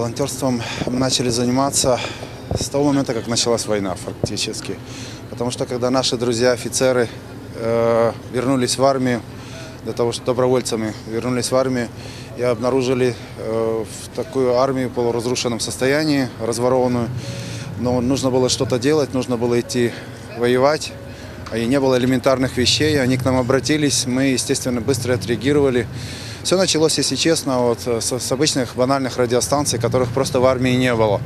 Волонтерством мы начали заниматься с того момента, как началась война фактически. Потому что когда наши друзья-офицеры э, вернулись в армию, для того, что добровольцами вернулись в армию и обнаружили э, в такую армию в полуразрушенном состоянии, разворованную. Но нужно было что-то делать, нужно было идти воевать, а и не было элементарных вещей. Они к нам обратились, мы, естественно, быстро отреагировали. Все началось, если честно, вот с, с обычных банальных радиостанций, которых просто в армии не было.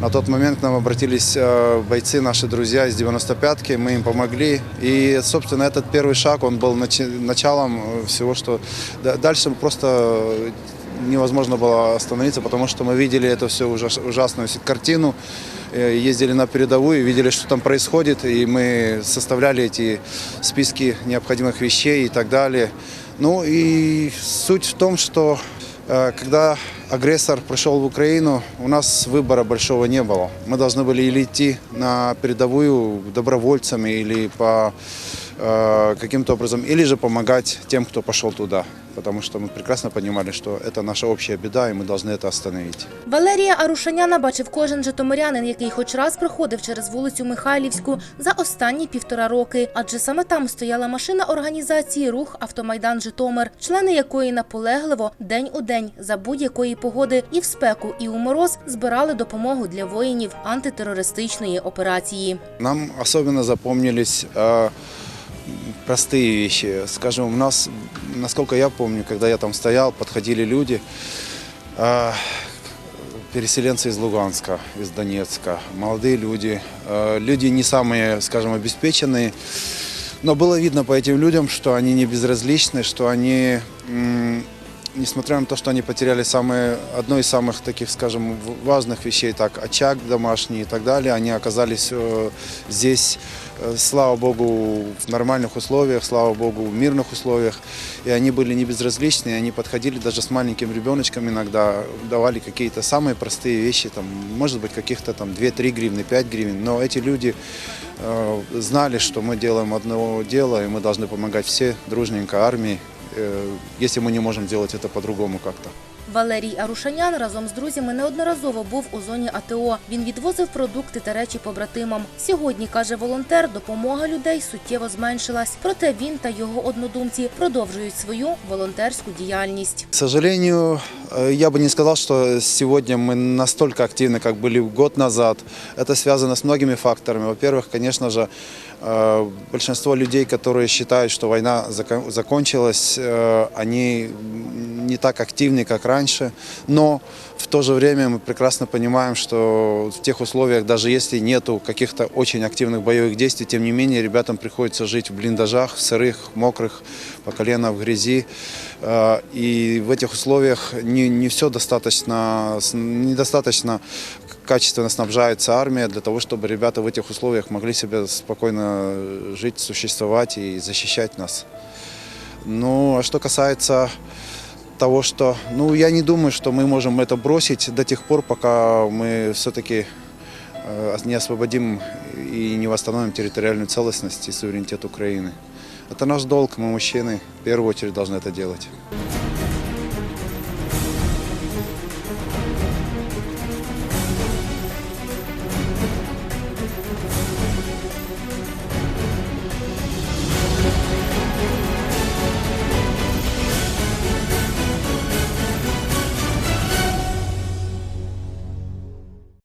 На тот момент к нам обратились э, бойцы, наши друзья из 95-ки, мы им помогли. И, собственно, этот первый шаг, он был началом э, всего, что да- дальше просто невозможно было остановиться, потому что мы видели эту всю ужас- ужасную картину, э, ездили на передовую, видели, что там происходит, и мы составляли эти списки необходимых вещей и так далее. Ну и суть в том, что э, когда агрессор пришел в Украину, у нас выбора большого не было. Мы должны были или идти на передовую добровольцами или по э, каким-то образом, или же помогать тем, кто пошел туда. Потому что мы прекрасно понимали, что это наша общая беда, и мы должны это остановить. Валерія Арушаняна бачив кожен житомирянин, який хоч раз проходив через вулицю Михайлівську за останні півтора роки. Адже саме там стояла машина організації Рух Автомайдан Житомир, члени якої наполегливо день у день за будь-якої погоди і в спеку, і у мороз збирали допомогу для воїнів антитерористичної операції. Нам особенно запомнились э, простые вещи. Скажем, у нас, насколько я помню, когда я там стоял, подходили люди, э, переселенцы из Луганска, из Донецка, молодые люди, э, люди не самые, скажем, обеспеченные. Но было видно по этим людям, что они не безразличны, что они, несмотря на то, что они потеряли самое, одно из самых таких, скажем, важных вещей, так, очаг домашний и так далее, они оказались э, здесь, э, слава богу, в нормальных условиях, слава богу, в мирных условиях. И они были не безразличны, они подходили даже с маленьким ребеночком иногда, давали какие-то самые простые вещи, там, может быть, каких-то там 2-3 гривны, 5 гривен. Но эти люди э, знали, что мы делаем одно дело, и мы должны помогать все дружненько армии, если мы не можем делать это по-другому как-то. Валерій Арушанян разом з друзями неодноразово був у зоні АТО. Він відвозив продукти та речі побратимам. Сьогодні, каже волонтер, допомога людей суттєво зменшилась. Проте він та його однодумці продовжують свою волонтерську діяльність. К сожалению, э, я бы не сказал, что сегодня мы настолько активны, как были год назад. Это связано с многими факторами. Во-первых, конечно же, э, большинство людей, которые считают, что война закон- закончилась, э, они не так активны, как раньше. Но в то же время мы прекрасно понимаем, что в тех условиях, даже если нету каких-то очень активных боевых действий, тем не менее ребятам приходится жить в блиндажах, сырых, мокрых, по колено в грязи. Э, И в этих условиях не, не все достаточно, недостаточно качественно снабжается армия для того, чтобы ребята в этих условиях могли себе спокойно жить, существовать и защищать нас. Ну, а что касается того, что, ну, я не думаю, что мы можем это бросить до тех пор, пока мы все-таки э, не освободим и не восстановим территориальную целостность и суверенитет Украины. Это наш долг, мы мужчины, в первую очередь должны это делать.